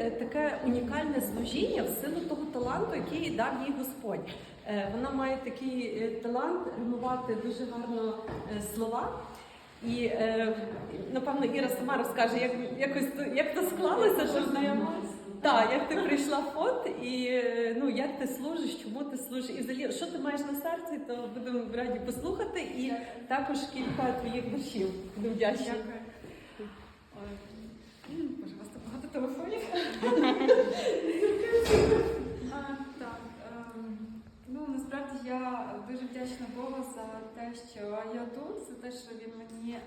е, таке унікальне служіння в силу того таланту, який дав їй Господь. Е, Вона має такий е, талант римувати дуже гарно слова. І напевно Іра сама розкаже, як якось як то склалося, що Познайомились. так, як ти прийшла в фонд, і ну як ти служиш, чому ти служиш, і взагалі, що ти маєш на серці, то будемо раді послухати. І також кілька твоїх віршів. Будемо вдячні. Дякую. Ой, м, Боже, у вас так багато телефонів. Так. ем, Ну, насправді я дуже вдячна Богу за те, що я тут, за те, що він мені е,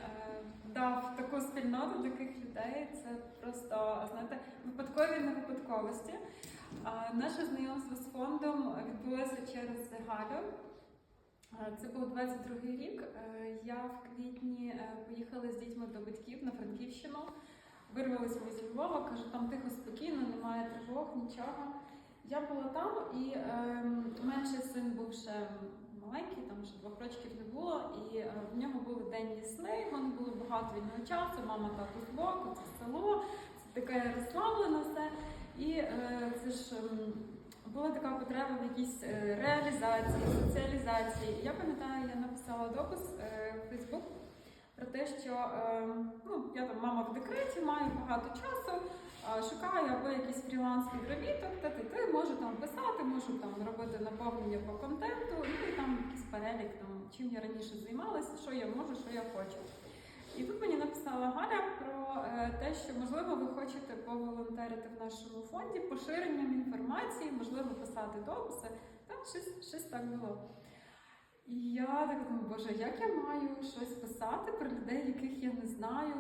дав таку спільноту таких людей. Це просто, знаєте, випадкові не випадковості. Наше знайомство з фондом відбулося через Галю. Е, Це був 22-й рік. Е, Я в квітні поїхала з дітьми до батьків на Франківщину. Вирвалися ми зі Львова, кажу, там тихо, спокійно, немає тривог, нічого. Я була там, і е, менший син був ще маленький, там ще двох років не було, і е, в нього були денні сни, в мене було багато вільного часу, мама тато збоку, це село, це таке розслаблене все. І е, це ж ем, була така потреба в якійсь е, реалізації, соціалізації. Я пам'ятаю, я написала допис е, в Фейсбук про те, що е, ну, я там мама в декреті, маю багато часу, е, шукаю або якийсь фріланс підробіток, та ти, можу там писати, можу там робити наповнення по контенту, ну і там якийсь перелік, там, чим я раніше займалася, що я можу, що я хочу. І тут мені написала Галя про е, те, що можливо ви хочете поволонтерити в нашому фонді поширенням інформації, можливо, писати дописи. Так, щось, щось так було. І я так думаю, боже, як я маю щось писати про людей, яких я не знаю,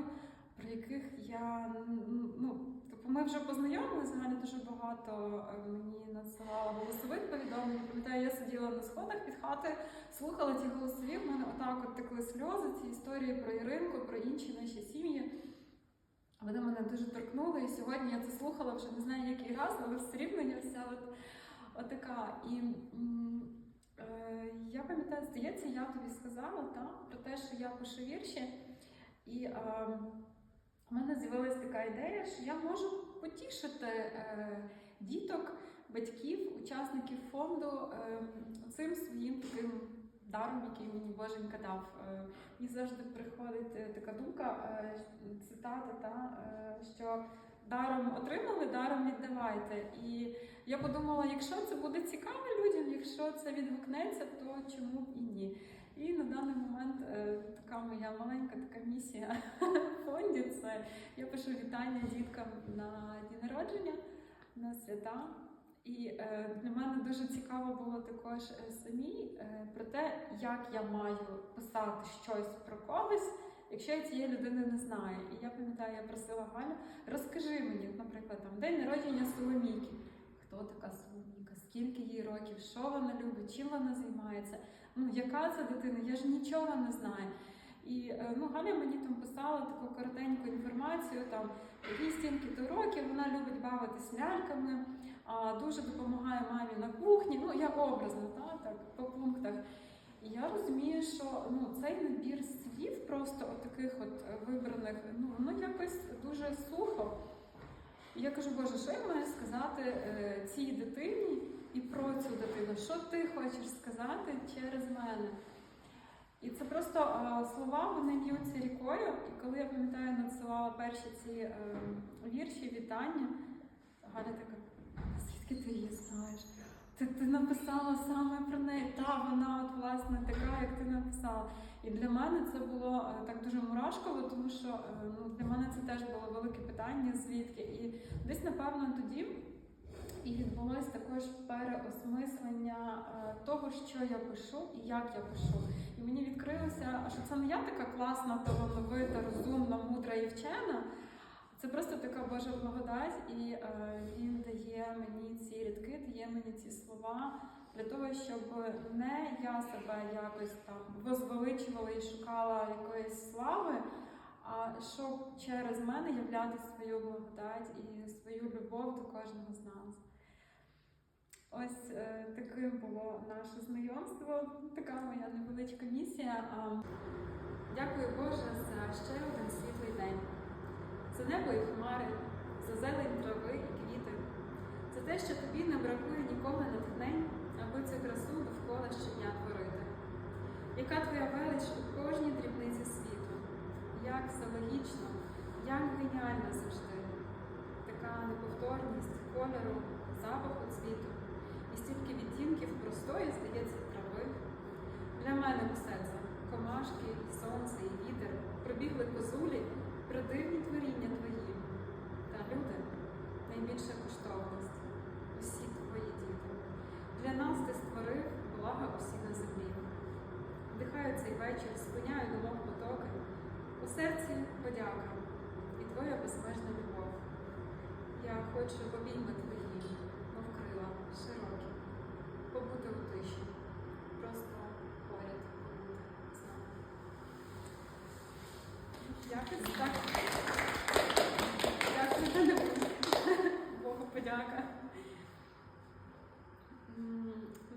про яких я ну, тобто ми вже познайомилися, Галя дуже багато е, мені надсилала голосових повідомлень. Пам'ятаю, я сиділа на сходах під хати, слухала ті голосові, в мене отак от текли сльози, ці історії про Іринку, про інші наші сім'ї. Вони мене дуже торкнули, і сьогодні я це слухала вже не знаю який раз, але все рівно я вся от, отака. І м, е, я пам'ятаю, здається, я тобі сказала та, про те, що я пишу вірші, і е, в мене з'явилася така ідея, що я можу потішити е, діток, батьків, учасників фонду е, цим своїм таким даром, який мені Боженька дав. Е, Мені завжди приходить е, така думка, е, цитата, та, е, що даром отримали, даром віддавайте. І я подумала, якщо це буде цікаво людям, якщо це відгукнеться, то чому б і ні. І на даний момент е, така моя маленька така місія фонді це я пишу вітання діткам на дні народження, на свята. І е, для мене дуже цікаво було також е, самій е, про те, як я маю писати щось про когось, якщо я цієї людини не знаю. І я пам'ятаю, я просила Галю, розкажи мені, наприклад, там день народження Соломійки. Хто така Соломійка? Скільки їй років? Що вона любить? Чим вона займається? Ну, яка це дитина? Я ж нічого не знаю. І е, ну, Галя мені там писала таку коротеньку інформацію, там якій стінки то років, вона любить бавитись ляльками, а, дуже допомагає мамі на кухні. Ну, я образно, та, так, по пунктах. І я розумію, що ну, цей набір слів, просто от таких от е, вибраних, ну воно якось дуже сухо. Я кажу, Боже, що я маю сказати е, цій дитині і про цю дитину? Що ти хочеш сказати через мене? І це просто е, слова вони льються рікою. І коли я пам'ятаю, надсилала перші ці вірші, вітання, Галя така, звідки ти її знаєш? Ти, ти написала саме про неї. Та вона от власне така, як ти написала. І для мене це було е, так дуже мурашково, тому що е, ну, для мене це теж було велике питання, звідки. І десь, напевно, тоді і відбулося також переосмислення е, того, що я пишу і як я пишу. І мені відкрилося, що це не я така класна, талановита, розумна, мудра і вчена. Це просто така Божа благодать, і е, він дає мені ці рядки, дає мені ці слова для того, щоб не я себе якось там возвеличувала і шукала якоїсь слави, а щоб через мене являти свою благодать і свою любов до кожного з нас. Ось е, таким було наше знайомство, така моя невеличка місія. Дякую Боже за ще один світлий день, за небо і хмари, за зелень трави і те, що тобі не бракує ніколи натхнень, аби цю красу довкола щодня творити. Яка твоя велич у кожній дрібниці світу? Як все як геніально завжди. Така неповторність кольору, запаху цвіту і стільки відтінків простої, здається, трави. Для мене усе це комашки, сонце, і вітер, пробігли козулі, придивні творіння твої. Та люди найбільша коштовність, усі твої діти. Для нас ти створив блага усі на землі. Вдихаю цей вечір, спиняю думок потоки. У серці подяка і твоя безмежна любов. Я хочу в обійми твої, мов крила широкі, побути у тиші, просто поряд побути з нами. Якось так. Дякую. Богу подяка.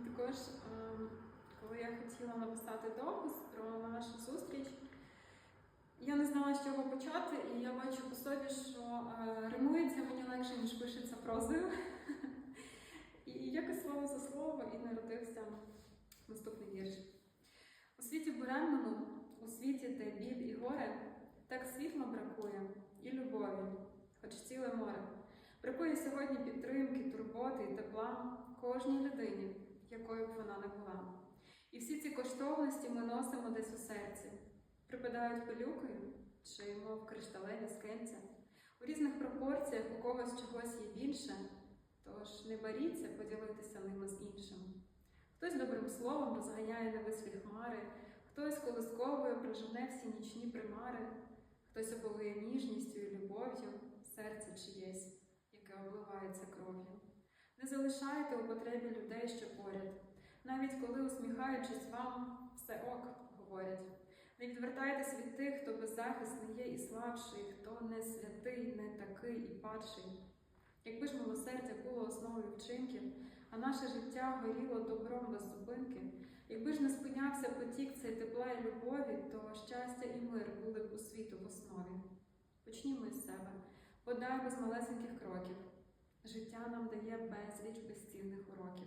Також, коли я хотіла написати допис про нашу зустріч, я не знала, з чого почати, і я бачу по собі, що е, римується мені легше, ніж пишеться прозою. І якось слово за слово і народився наступний вірш. У світі буремному, у світі, де біль і горе, так світла бракує і любові, хоч ціле море. Бракує сьогодні підтримки, турботи і тепла кожній людині, якою б вона не була. І всі ці коштовності ми носимо десь у серці, припадають пилюкою чи, мов кришталеві скельця. У різних пропорціях у когось чогось є більше, тож не боріться поділитися ними з іншим. Хтось добрим словом розганяє невислі хмари, хтось колисковою прижене всі нічні примари, хтось оповує ніжністю і любов'ю серце чиєсь, яке обливається кров'ю. Не залишайте у потребі людей, що поряд, навіть коли, усміхаючись вам, все ок говорять. Не відвертайтесь від тих, хто беззахисний є і слабший, хто не святий, не такий і падший. Якби ж милосердя було основою вчинків, а наше життя горіло добром без зупинки, якби ж не спинявся потік цей тепла і любові, то щастя і мир були б у світу в основі. Почнімо із себе, подай без малесеньких кроків. Життя нам дає безліч безцінних уроків.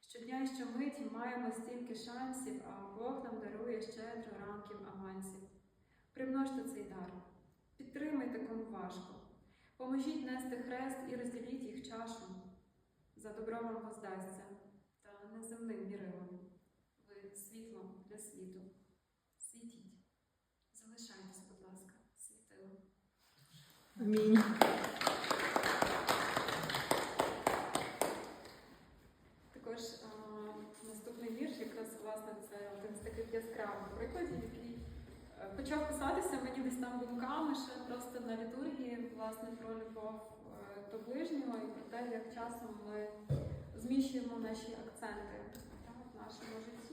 Щодня і щомиті маємо стільки шансів, а Бог нам дарує щедро ранків авансів. Примножте цей дар, підтримайте кому важко, поможіть нести хрест і розділіть їх чашу. За добро вам воздасться та неземним мірилом. Світлом для світу. Світіть. Залишайтесь, будь ласка, світилом. Амінь. Також а, наступний вірш, якраз власне це один з таких яскравих прикладів, який е, почав писатися мені десь там думками ще просто на літургії, власне, про любов е, до ближнього і про те, як часом ми зміщуємо наші акценти так, в нашому житті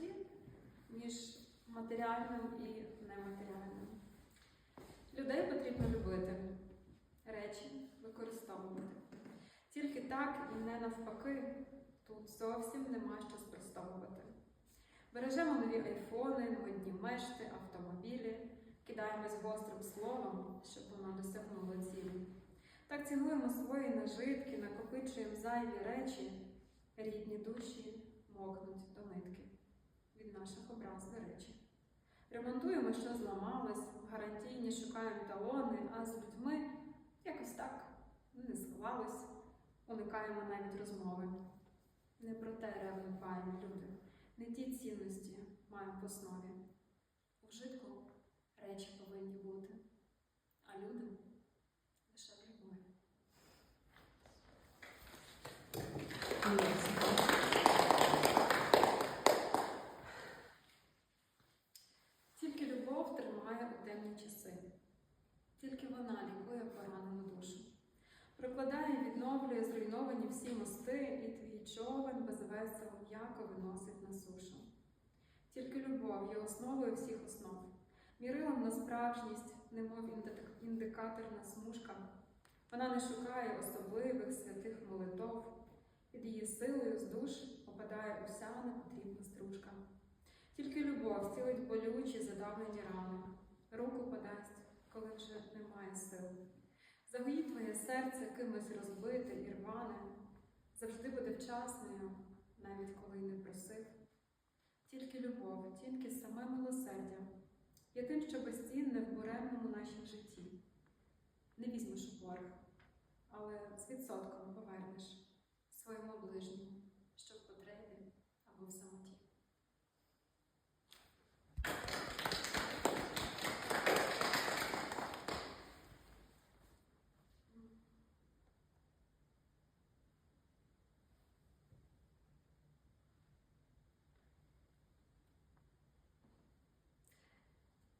матеріальним і нематеріальним. Людей потрібно любити, речі використовувати. Тільки так і не навпаки. Тут зовсім нема що спростовувати. Бережемо нові айфони, модні мешти, автомобілі, кидаємось гострим словом, щоб воно досягнуло цілі. Так цінуємо свої нажитки, накопичуємо зайві речі, рідні душі мокнуть до нитки від наших образ до речі. Ремонтуємо, що зламалось, гарантійні шукаємо талони, а з людьми якось так не склалось, уникаємо навіть розмови. Не про те ревно дбаємо люди, не ті цінності маємо в основі. У житку речі повинні бути, а люди лише в любові. Тільки любов тримає у темні часи, тільки вона лікує поранену душу. Прокладає і відновлює зруйновані всі мости, і твій човен безвесело м'яко виносить на сушу. Тільки любов є основою всіх основ, мірилом на справжність, немов індикаторна смужка. Вона не шукає особливих святих молитов, під її силою з душ опадає уся непотрібна стружка. Тільки любов зцілить болючі задавнені рани, руку подасть, коли вже немає сил. Загоїть твоє серце кимось розбите і рване, завжди буде вчасною, навіть коли не просив. Тільки любов, тільки милосердя є тим, що безцінне в буремному нашім житті. Не візьмеш у борг, але з відсотком повернеш своєму ближньому, що в потребі або в самоті.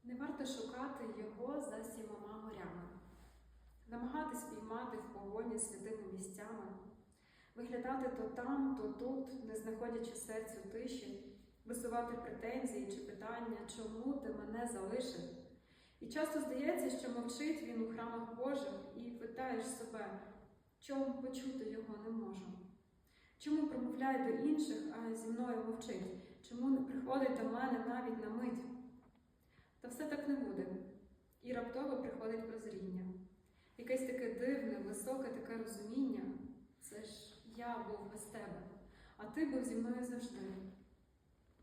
Не варто шукати його за сімома морями, намагатись піймати в погоні святими місцями, виглядати то там, то тут, не знаходячи серцю тиші, висувати претензії чи питання, чому ти мене залишив. І часто здається, що мовчить він у храмах Божих, і питаєш себе, чому почути його не можу. Чому промовляє до інших, а зі мною мовчить? Чому не приходить до мене навіть на мить? Та все так не буде. І раптово приходить прозріння. Якесь таке дивне, високе таке розуміння. Це ж я був без тебе, а ти був зі мною завжди.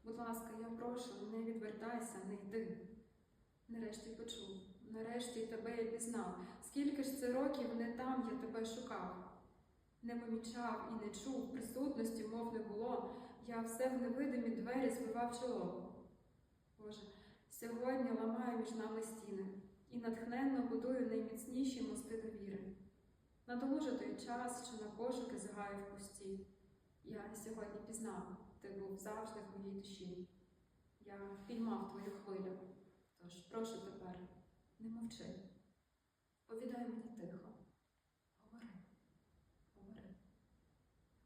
Будь ласка, я прошу, не відвертайся, не йди. Нарешті почув, нарешті тебе я пізнав. Скільки ж це років не там я тебе шукав. Не помічав і не чув, присутності, мов не було. Я все в невидимі двері збивав чоло. Боже, Сьогодні ламаю між нами стіни і натхненно будую найміцніші мости довіри. Надолужу той час, що на пошуки згаю в пусті. Я сьогодні пізнав, ти був завжди в моїй душі. Я впіймав твою хвилю. Тож прошу тепер, не мовчи. Повідай мені тихо. Говори, говори,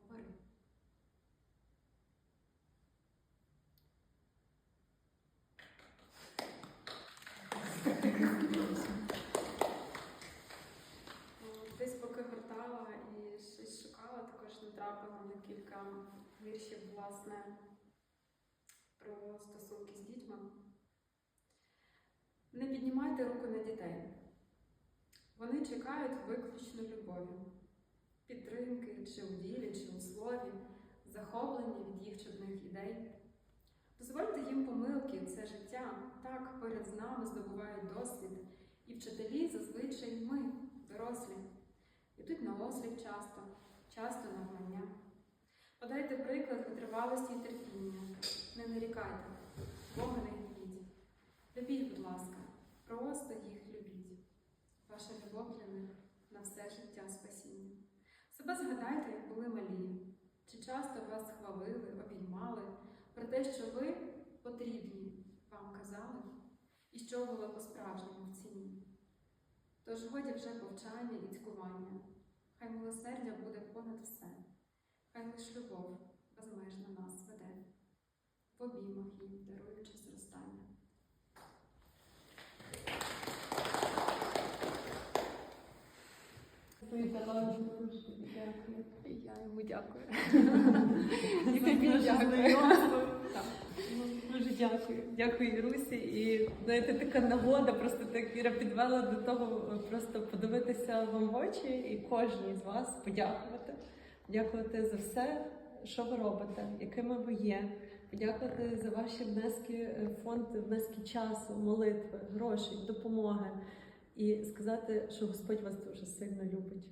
говори. Десь поки гортала і щось шукала, також натрапила на кілька віршів, власне, про стосунки з дітьми. Не піднімайте руку на дітей. Вони чекають виключно любові, підтримки чи у ділі, чи у слові, захоплення від їх чудних ідей. Дозвольте їм помилки, це життя так перед нами здобувають досвід, і вчителі зазвичай ми, дорослі, ідуть на осліп часто, часто навмання. Подайте приклад витривалості і терпіння, не нарікайте, Бога не гнівіть. Любіть, будь ласка, просто їх любіть. Ваша любов для них на все життя спасіння. Себе згадайте, як були малі, чи часто вас хвалили, обіймали про те, що ви потрібні, вам казали, і що було по-справжньому в ціні. Тож годі вже повчання і цькування, хай милосердя буде понад все, хай лиш любов безмежно нас веде, в обіймах їм даруючи зростання. Дякую. Я йому дякую. І тобі дякую. Дуже дякую. Дякую Ірусі. І знаєте, така нагода, просто так Іра підвела до того, просто подивитися вам в очі і кожній з вас подякувати. Подякувати за все, що ви робите, якими ви є. Подякувати за ваші внески е, фонд, внески часу, молитви, грошей, допомоги. І сказати, що Господь вас дуже сильно любить.